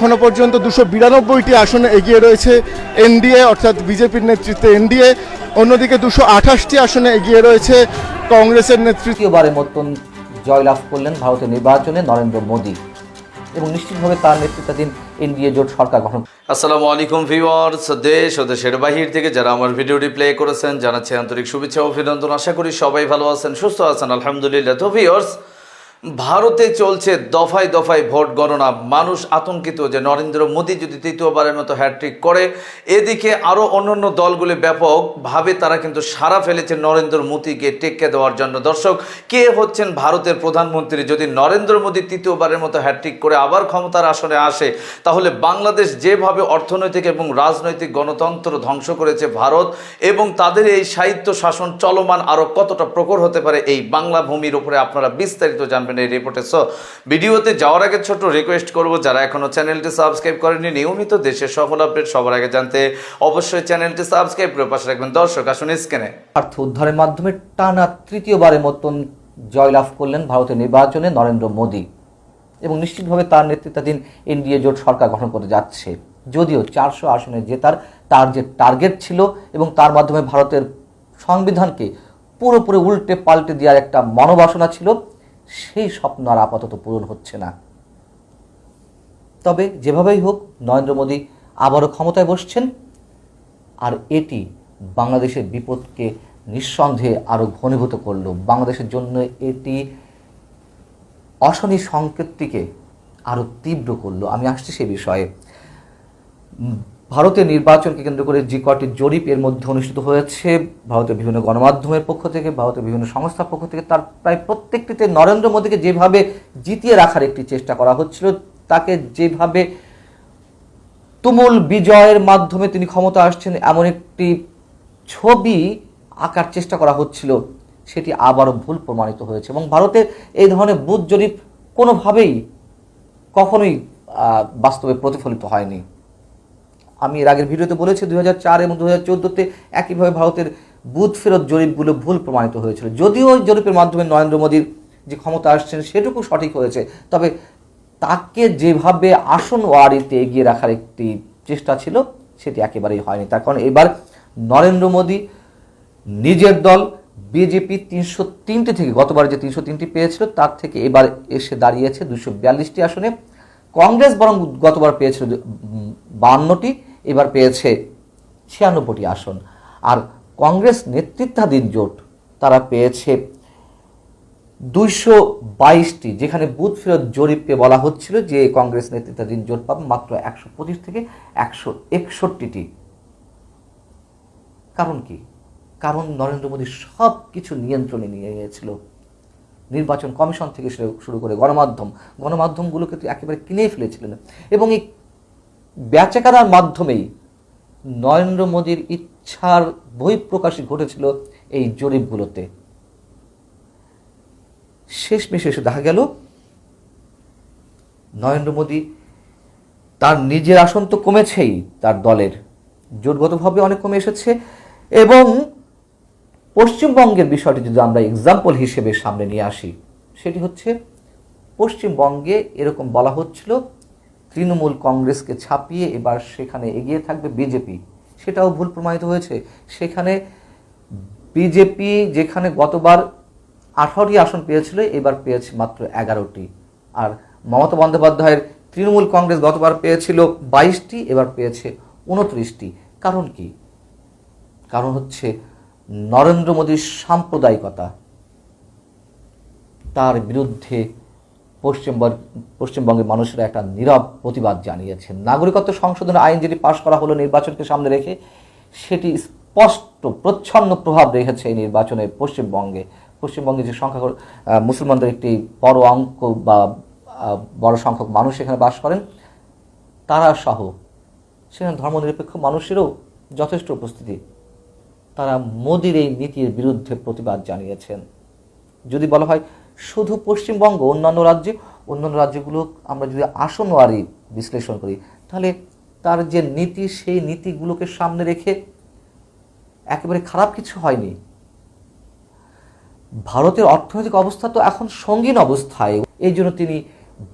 এখনও পর্যন্ত দুশো বিরানব্বইটি আসনে এগিয়ে রয়েছে এনডিএ অর্থাৎ বিজেপির নেতৃত্বে এনডিএ। অন্যদিকে দুশো আঠাশটি আসনে এগিয়ে রয়েছে কংগ্রেসের নেতৃত্বে। মতন জয়লাভ করলেন ভারতের নির্বাচনে নরেন্দ্র মোদী। এবং নিশ্চিতভাবে তার নেতৃত্বাধীন এনডিএ জোট সরকার গঠন আসসালামু আলাইকুম ভিউয়ার্স দেশ ও দেশের বাহির থেকে যারা আমার ভিডিওটি প্লে করেছেন জানাচ্ছি আন্তরিক শুভেচ্ছা ও অভিনন্দন। আশা করি সবাই ভালো আছেন সুস্থ আছেন আলহামদুলিল্লাহ। তো ভিউয়ার্স ভারতে চলছে দফায় দফায় ভোট গণনা। মানুষ আতঙ্কিত যে নরেন্দ্র মোদী যদি তৃতীয়বারের মতো হ্যাট্রিক করে, এদিকে আরও অন্যান্য দলগুলি ব্যাপকভাবে তারা কিন্তু সারা ফেলেছে নরেন্দ্র মোদীকে টেক্কে দেওয়ার জন্য। দর্শক, কে হচ্ছেন ভারতের প্রধানমন্ত্রী? যদি নরেন্দ্র মোদী তৃতীয়বারের মতো হ্যাট্রিক করে আবার ক্ষমতার আসনে আসে, তাহলে বাংলাদেশ যেভাবে অর্থনৈতিক এবং রাজনৈতিক গণতন্ত্র ধ্বংস করেছে ভারত এবং তাদের এই সাহিত্য শাসন চলমান আরও কতটা প্রকর হতে পারে এই বাংলা ভূমির উপরে আপনারা বিস্তারিত জানবেন। এই রিপোর্টে সো ভিডিওতে যাওয়ার আগে ছোট্ট রিকোয়েস্ট করব, যারা এখনও চ্যানেলটি সাবস্ক্রাইব করেনি নিয়মিত দেশের সফল আপডেট সবার আগে জানতে অবশ্যই চ্যানেলটি সাবস্ক্রাইব করে পাশে রাখবেন দর্শক, আসুন স্ক্যানে অর্থ উদ্ধারের মাধ্যমে টানা তৃতীয়বারের মতন জয়লাভ করলেন ভারতের নির্বাচনে নরেন্দ্র মোদী এবং নিশ্চিতভাবে তার নেতৃত্বাধীন এনডিএ জোট সরকার গঠন করতে যাচ্ছে। যদিও চারশো আসনে জেতার তার যে টার্গেট ছিল এবং তার মাধ্যমে ভারতের সংবিধানকে পুরোপুরি উল্টে পাল্টে দেওয়ার একটা মনোবাসনা ছিল সেই স্বপ্ন আর আপাতত পূরণ হচ্ছে না। তবে যেভাবেই হোক, নরেন্দ্র মোদী আবারও ক্ষমতায় বসছেন, আর এটি বাংলাদেশের বিপদকে নিঃসন্দেহে আরও ঘনীভূত করল। বাংলাদেশের জন্য এটি অশনি সংকেতটিকে আরও তীব্র করল। আমি আসছি সে বিষয়ে। ভারতের নির্বাচনকে কেন্দ্র করে যে কটি জরিপ এর মধ্যে অনুষ্ঠিত হয়েছে, ভারতের বিভিন্ন গণমাধ্যমের পক্ষ থেকে, ভারতের বিভিন্ন সংস্থার পক্ষ থেকে, তার প্রায় প্রত্যেকটিতে নরেন্দ্র মোদীকে যেভাবে জিতিয়ে রাখার একটি চেষ্টা করা হচ্ছিল, তাকে যেভাবে তুমুল বিজয়ের মাধ্যমে তিনি ক্ষমতা আসছেন, এমন একটি ছবি আঁকার চেষ্টা করা হচ্ছিল, সেটি আবারও ভুল প্রমাণিত হয়েছে। এবং ভারতের এই ধরনের বুথ জরিপ কোনোভাবেই কখনোই বাস্তবে প্রতিফলিত হয়নি। আমি এর আগের ভিডিওতে বলেছি দুই হাজার চার এবং দু হাজার চোদ্দোতে একইভাবে ভারতের বুথ ফেরত জরিপগুলো ভুল প্রমাণিত হয়েছিল। যদিও ওই জরিপের মাধ্যমে নরেন্দ্র মোদীর যে ক্ষমতা আসছেন সেটুকু সঠিক হয়েছে, তবে তাকে যেভাবে আসন ওয়ারিতে এগিয়ে রাখার একটি চেষ্টা ছিল, সেটি একেবারেই হয়নি। তার কারণ এবার নরেন্দ্র মোদী নিজের দল, বিজেপি তিনশো তিনটি থেকে গতবার যে তিনশো তিনটি পেয়েছিল, তার থেকে এবার এসে দাঁড়িয়েছে দুশো বিয়াল্লিশটি আসনে। কংগ্রেস বরং গতবার পেয়েছিল বান্নটি। এবার পেয়েছে ছিয়ানব্বইটি আসন। আর কংগ্রেস নেতৃত্বাধীন জোট, তারা পেয়েছে দুইশো বাইশটি, যেখানে বুথ ফেরত জরিপে বলা হচ্ছিল যে কংগ্রেস নেতৃত্বাধীন জোট পাবে মাত্র একশো পঁচিশ থেকে একশো একষট্টিটি। কারণ কি? কারণ নরেন্দ্র মোদী সব কিছু নিয়ন্ত্রণে নিয়ে গিয়েছিল। নির্বাচন কমিশন থেকে শুরু- শুরু করে গণমাধ্যম, গণমাধ্যমগুলোকে তো একেবারে কিনে ফেলেছিলেন। এবং এই বেচাকেনার মাধ্যমেই নরেন্দ্র মোদীর ইচ্ছার বহিঃপ্রকাশই ঘটেছিল এই জরিপগুলোতে। শেষমেশ এসে দেখা গেল, নরেন্দ্র মোদী তার নিজের আসন তো কমেছেই তার দলের, জোটগতভাবে অনেক কমে এসেছে এবং পশ্চিমবঙ্গের বিষয়টি যদি আমরা এক্সাম্পল হিসেবে সামনে নিয়ে আসি, সেটি হচ্ছে পশ্চিমবঙ্গে এরকম বলা হচ্ছিল তৃণমূল কংগ্রেসকে ছাপিয়ে এবার সেখানে এগিয়ে থাকবে বিজেপি। সেটাও ভুল প্রমাণিত হয়েছে। সেখানে বিজেপি যেখানে গতবার আঠারোটি আসন পেয়েছিল, এবার পেয়েছে মাত্র এগারোটি। আর মমতা বন্দ্যোপাধ্যায়ের তৃণমূল কংগ্রেস গতবার পেয়েছিল বাইশটি, এবার পেয়েছে উনত্রিশটি। কারণ কি? কারণ হচ্ছে নরেন্দ্র মোদীর সাম্প্রদায়িকতা। তার বিরুদ্ধে পশ্চিমবঙ্গ পশ্চিমবঙ্গের মানুষেরা একটা নীরব প্রতিবাদ জানিয়েছেন। নাগরিকত্ব সংশোধন আইন যেটি পাশ করা হলো নির্বাচনকে সামনে রেখে, সেটি স্পষ্ট, প্রচ্ছন্ন প্রভাব রেখেছে এই নির্বাচনে পশ্চিমবঙ্গে। পশ্চিমবঙ্গে যে সংখ্যা মুসলমানদের একটি বড় অঙ্ক বা বড় সংখ্যক মানুষ এখানে বাস করেন তারা সহ সেখানে ধর্মনিরপেক্ষ মানুষেরও যথেষ্ট উপস্থিতি। তারা মোদির এই নীতির বিরুদ্ধে প্রতিবাদ জানিয়েছেন। যদি বলা হয় শুধু পশ্চিমবঙ্গ, অন্যান্য রাজ্যে, অন্যান্য রাজ্যগুলো আমরা যদি আসনওয়ারি বিশ্লেষণ করি, তাহলে তার যে নীতি, সেই নীতিগুলোকে সামনে রেখে একেবারে খারাপ কিছু হয়নি। ভারতের অর্থনৈতিক অবস্থা তো এখন সঙ্গীন অবস্থায়। এই জন্য তিনি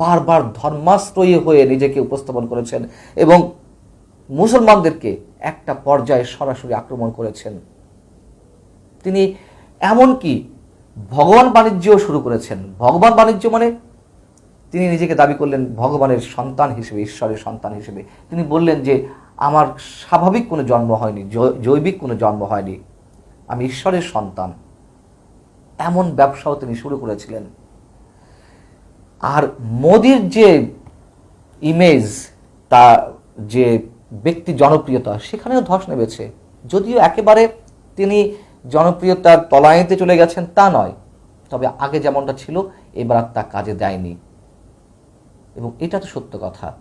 বারবার ধর্মাশ্রয়ী হয়ে নিজেকে উপস্থাপন করেছেন এবং মুসলমানদেরকে একটা পর্যায়ে সরাসরি আক্রমণ করেছেন। তিনি এমনকি ভগবান বাণিজ্যও শুরু করেছেন। ভগবান বাণিজ্য মানে তিনি নিজেকে দাবি করলেন ভগবানের সন্তান হিসেবে, ঈশ্বরের সন্তান হিসেবে। তিনি বললেন যে, আমার স্বাভাবিক কোনো জন্ম হয়নি জৈবিক কোনো জন্ম হয়নি। আমি ঈশ্বরের সন্তান। এমন ব্যবসাও তিনি শুরু করেছিলেন। আর মোদির যে ইমেজ তা যে ব্যক্তি জনপ্রিয়তা, সেখানেও ধস নেমেছে। যদিও একেবারে তিনি জনপ্রিয়তার তলায়তে চলে গেছেন তা নয়, তবে আগে যেমনটা ছিল, এবার আর তা কাজে দেয়নি। এবং এটা তো সত্য কথা।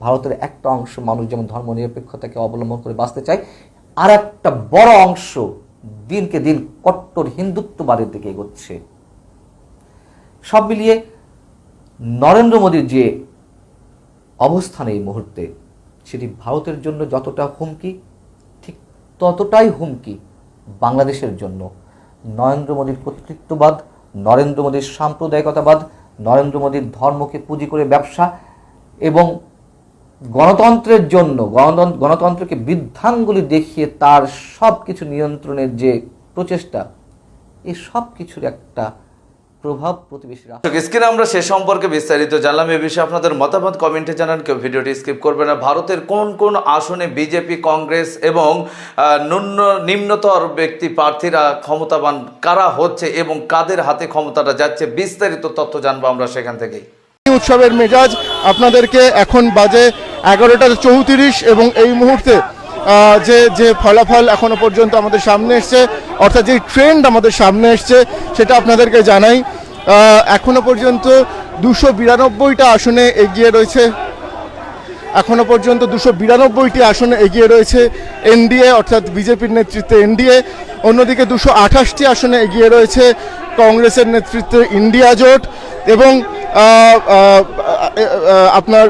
ভারতের একটা অংশ মানুষ যেমন ধর্ম নিরপেক্ষতাকে অবলম্বন করে বাঁচতে চায় আর একটা বড় অংশ দিনকে দিন কট্টর হিন্দুত্ববাদের দিকে এগোচ্ছে। সব মিলিয়ে নরেন্দ্র মোদীর যে অবস্থান এই মুহূর্তে, সেটি ভারতের জন্য যতটা হুমকি, ঠিক ততটাই হুমকি বাংলাদেশের জন্য। নরেন্দ্র মোদীর কর্তৃত্ববাদ, নরেন্দ্র মোদীর সাম্প্রদায়িকতাবাদ, নরেন্দ্র মোদীর ধর্মকে পুঁজি করে ব্যবসা এবং গণতন্ত্রের জন্য গণতন্ত্র গণতন্ত্রকে বৃদ্ধাঙ্গুলি দেখিয়ে তার সব কিছু নিয়ন্ত্রণের যে প্রচেষ্টা এই সব কিছুর একটা প্রভাব প্রতিবেশী রাষ্ট্র স্ক্রিনে আমরা সে সম্পর্কে বিস্তারিত জানলাম। এ বিষয়ে আপনাদের মতামত কমেন্টে জানান কেউ ভিডিওটি স্কিপ করবে না। ভারতের কোন কোন আসনে বিজেপি কংগ্রেস এবং আহ, ন্যূন নিম্নতর ব্যক্তি প্রার্থীরা ক্ষমতাবান কারা হচ্ছে এবং কাদের হাতে ক্ষমতাটা যাচ্ছে বিস্তারিত তথ্য জানব আমরা সেখান থেকেই। উৎসবের মেজাজ আপনাদেরকে এখন বাজে এগারোটা চৌত্রিশ এবং এই মুহূর্তে যে যে ফলাফল এখনও পর্যন্ত আমাদের সামনে এসছে, অর্থাৎ যে ট্রেন্ড আমাদের সামনে এসছে, সেটা আপনাদেরকে জানাই। এখনও পর্যন্ত দুশো বিরানব্বইটা আসনে এগিয়ে রয়েছে। এখনও পর্যন্ত দুশো বিরানব্বইটি আসনে এগিয়ে রয়েছে এনডিএ, অর্থাৎ বিজেপির নেতৃত্বে এনডিএ। অন্যদিকে দুশো আঠাশটি আসনে এগিয়ে রয়েছে কংগ্রেসের নেতৃত্বে ইন্ডিয়া জোট এবং আপনার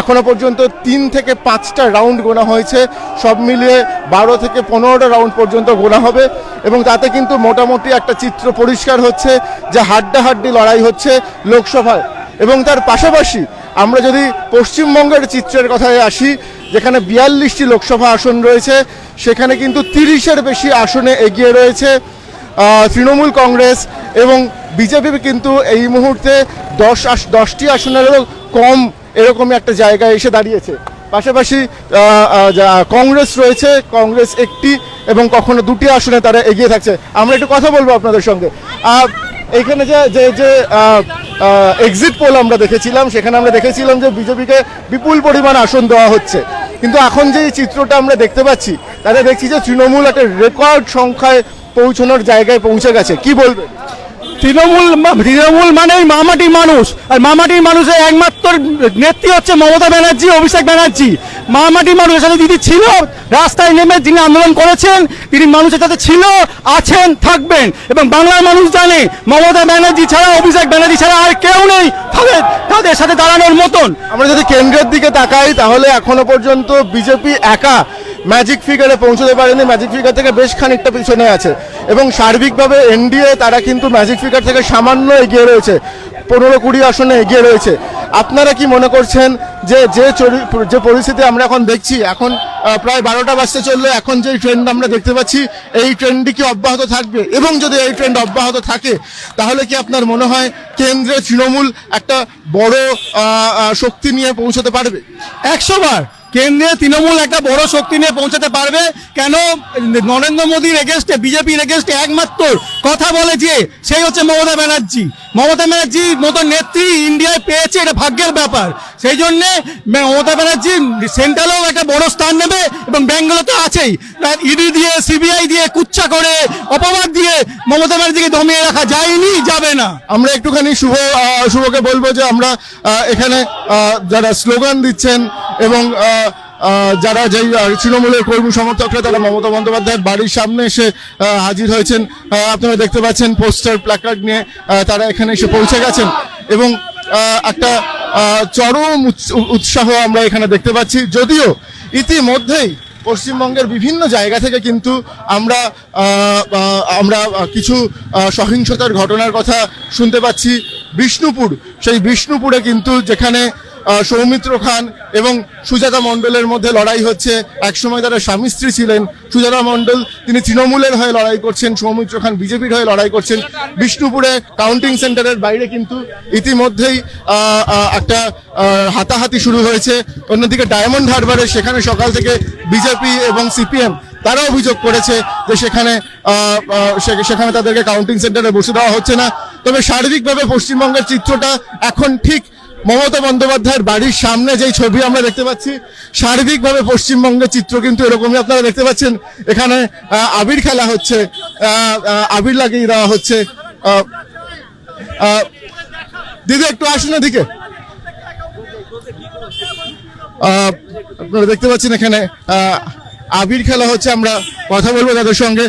এখনও পর্যন্ত তিন থেকে পাঁচটা রাউন্ড গোনা হয়েছে। সব মিলিয়ে বারো থেকে পনেরোটা রাউন্ড পর্যন্ত গোনা হবে এবং তাতে কিন্তু মোটামুটি একটা চিত্র পরিষ্কার হচ্ছে যে হাড্ডাহাড্ডি লড়াই হচ্ছে লোকসভায়। এবং তার পাশাপাশি আমরা যদি পশ্চিমবঙ্গের চিত্রের কথায় আসি, যেখানে বিয়াল্লিশটি লোকসভা আসন রয়েছে, সেখানে কিন্তু তিরিশের বেশি আসনে এগিয়ে রয়েছে তৃণমূল কংগ্রেস এবং বিজেপি কিন্তু এই মুহূর্তে দশ আস, দশটি আসনেরও কম এরকমই একটা জায়গায় এসে দাঁড়িয়েছে। পাশাপাশি কংগ্রেস রয়েছে কংগ্রেস একটি এবং কখনো দুটি আসনে তারা এগিয়ে থাকছে। আমরা একটু কথা বলব আপনাদের সঙ্গে। আহ, এইখানে যে যে যে এক্সিট পোল আমরা দেখেছিলাম সেখানে আমরা দেখেছিলাম যে বিজেপিকে বিপুল পরিমাণ আসন দেওয়া হচ্ছে। কিন্তু এখন যে চিত্রটা আমরা দেখতে পাচ্ছি তাতে দেখছি যে তৃণমূল একটা রেকর্ড সংখ্যায় পৌঁছানোর জায়গায় পৌঁছে গেছে। কি বলবেন? তৃণমূল তৃণমূল মানেই মামাটি মানুষ। আর মামাটির মানুষের একমাত্র নেত্রী হচ্ছে মমতা ব্যানার্জি, অভিষেক ব্যানার্জি। মামাটি মানুষ এখানে দিদি ছিল, রাস্তায় নেমে যিনি আন্দোলন করেছেন, তিনি মানুষের সাথে ছিল, আছেন, থাকবেন। এবং বাংলার মানুষ জানে, মমতা ব্যানার্জি ছাড়া, অভিষেক ব্যানার্জি ছাড়া আর কেউ নেই তাদের তাদের সাথে দাঁড়ানোর মতন। আমরা যদি কেন্দ্রের দিকে তাকাই, তাহলে এখনও পর্যন্ত বিজেপি একা ম্যাজিক ফিগারে পৌঁছতে পারেনি ম্যাজিক ফিগার থেকে বেশ খানিকটা পিছনে আছে। এবং সার্বিকভাবে এনডিএ তারা কিন্তু ম্যাজিক ফিগার থেকে সামান্য এগিয়ে রয়েছে। পনেরো কুড়ি আসনে এগিয়ে রয়েছে। আপনারা কি মনে করছেন যে যে যে পরিস্থিতি আমরা এখন দেখছি, এখন প্রায় বারোটা বাজতে চললে, এখন যে ট্রেন্ড আমরা দেখতে পাচ্ছি, এই ট্রেন্ডটি কি অব্যাহত থাকবে? এবং যদি এই ট্রেন্ড অব্যাহত থাকে, তাহলে কি আপনার মনে হয় কেন্দ্রে তৃণমূল একটা বড় শক্তি নিয়ে পৌঁছতে পারবে? একশো বার। কেন্দ্রে তৃণমূল একটা বড় শক্তি নিয়ে পৌঁছাতে পারবে। কেন? নরেন্দ্র মোদীর এগেস্টে বিজেপির এগেস্টে একমাত্র কথা বলে যে, সেই হচ্ছে মমতা ব্যানার্জি। মমতা ব্যানার্জির মতো নেত্রী ইন্ডিয়ায় পেয়েছে, এটা ভাগ্যের ব্যাপার। সেই জন্যে মমতা ব্যানার্জি সেন্ট্রালেও একটা বড় স্থান নেবে এবং ব্যাঙ্গালোর তো আছেই। ইডি দিয়ে, সিবিআই দিয়ে কুচ্ছা করে, অপবাদ দিয়ে মমতা ব্যানার্জিকে দমিয়ে রাখা যায়নি, যাবে না। আমরা একটুখানি শুভ শুভকে বলব যে আমরা এখানে যারা স্লোগান দিচ্ছেন এবং যারা যেই তৃণমূলের কর্মী সমর্থকরা, তারা মমতা বন্দ্যোপাধ্যায়ের বাড়ির সামনে এসে হাজির হয়েছেন। আপনারা দেখতে পাচ্ছেন পোস্টার, প্ল্যাকার্ড নিয়ে তারা এখানে এসে পৌঁছে গেছেন। এবং একটা চরম উৎস- উৎসাহ আমরা এখানে দেখতে পাচ্ছি। যদিও ইতিমধ্যেই পশ্চিমবঙ্গের বিভিন্ন জায়গা থেকে কিন্তু আমরা আমরা কিছু সহিংসতার ঘটনার কথা শুনতে পাচ্ছি। বিষ্ণুপুর, সেই বিষ্ণুপুরে কিন্তু যেখানে সৌমিত্র খান এবং সুজাতা মণ্ডলের মধ্যে লড়াই হচ্ছে। একসময় তারা স্বামী স্ত্রী ছিলেন। সুজাতা মণ্ডল, তিনি তৃণমূলের হয়ে লড়াই করছেন, সৌমিত্র খান বিজেপির হয়ে লড়াই করছেন। বিষ্ণুপুরে কাউন্টিং সেন্টারের বাইরে কিন্তু ইতিমধ্যেই একটা হাতাহাতি শুরু হয়েছে। অন্যদিকে ডায়মন্ড হারবারে সেখানে সকাল থেকে বিজেপি এবং সিপিএম তারা অভিযোগ করেছে যে সেখানে সেখানে তাদেরকে কাউন্টিং সেন্টারে বসে দেওয়া হচ্ছে না। তবে শারীরিকভাবে পশ্চিমবঙ্গের চিত্রটা এখন ঠিক মমতা বন্দ্যোপাধ্যায়ের বাড়ির সামনে যেই ছবি আমরা দেখতে পাচ্ছি, শারীরিকভাবে পশ্চিমবঙ্গের চিত্র কিন্তু এরকমই আপনারা দেখতে পাচ্ছেন। এখানে আবির খেলা হচ্ছে আবির লাগিয়ে দেওয়া হচ্ছে। দিদি, একটু আসুন এদিকে। আপনারা দেখতে পাচ্ছেন এখানে আবির খেলা হচ্ছে, আমরা কথা বলব তাদের সঙ্গে।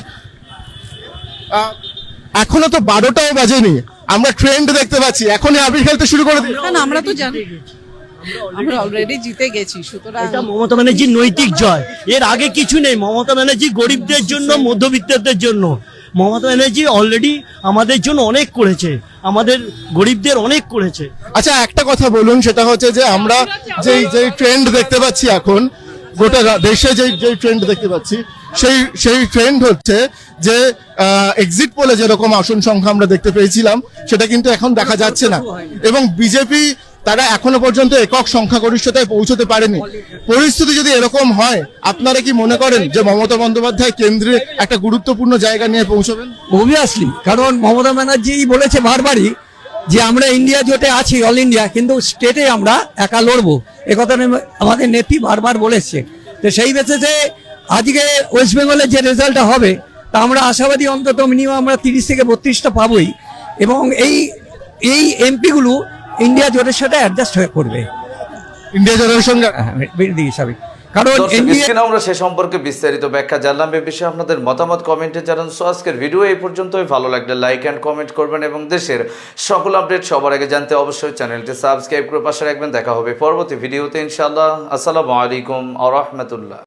এখনও তো বারোটাও বাজেনি। আমরা ট্রেন্ড দেখতে পাচ্ছি। এখনই আবির খেলতে শুরু করে দিই। না আমরা তো জানি। আমরা অলরেডি জিতে গেছি সুতরাং এটা মমতা ব্যানার্জির নৈতিক জয়। এর আগে কিছু নেই। মমতা ব্যানার্জি গরিবদের জন্য মধ্যবিত্তদের জন্য। মমতা ব্যানার্জি অলরেডি আমাদের জন্য অনেক করেছে। আমাদের গরিবদের অনেক করেছে। আচ্ছা একটা কথা বলুন সেটা হচ্ছে যে আমরা যেই যেই ট্রেন্ড দেখতে পাচ্ছি এখন গোটা রা- দেশে যেই যেই ট্রেন্ড দেখতে পাচ্ছি সেই সেই ট্রেন্ড হচ্ছে যে এক্সিট পোলে যেরকম আসন সংখ্যা আমরা দেখতে পেয়েছিলাম, সেটা কিন্তু এখন দেখা যাচ্ছে না। এবং বিজেপি তারা এখনও পর্যন্ত একক সংখ্যাগরিষ্ঠতায় পৌঁছতে পারেনি। পরিস্থিতি যদি এরকম হয়, আপনারা কি মনে করেন যে মমতা বন্দ্যোপাধ্যায় কেন্দ্রে একটা গুরুত্বপূর্ণ জায়গা নিয়ে পৌঁছবেন? অবভিয়াসলি কারণ মমতা ব্যানার্জি বলেছে বারবারই যে আমরা ইন্ডিয়া জোটে আছি অল ইন্ডিয়া কিন্তু স্টেটে আমরা একা লড়বো। এ কথা আমাদের নেত্রী বারবার বলেছে। তো সেই বেসিসে আজকে ওয়েস্ট বেঙ্গলের যে রেজাল্টটা হবে তা আমরা আশাবাদী অন্তত মিনিমাম আমরা তিরিশ থেকে বত্রিশটা পাবোই। এবং এই এই এমপিগুলো ইন্ডিয়া জোটের সাথে অ্যাডজাস্ট হয়ে করবে ইন্ডিয়া জোটের সঙ্গে? হ্যাঁ, বিরোধী হিসাবে কারণ দর্শক এনডিএ স্ক্রিনে আমরা সে সম্পর্কে বিস্তারিত ব্যাখ্যা জানলাম। এ বিষয়ে আপনাদের মতামত কমেন্টে জানান। সো আজকের ভিডিও এই পর্যন্তই। ভালো লাগলে লাইক অ্যান্ড কমেন্ট করবেন এবং দেশের সকল আপডেট সবার আগে জানতে অবশ্যই চ্যানেলটি সাবস্ক্রাইব করে পাশে রাখবেন। দেখা হবে পরবর্তী ভিডিওতে ইনশাআল্লাহ। আসসালামু আলাইকুম আ রহমতুল্লাহ।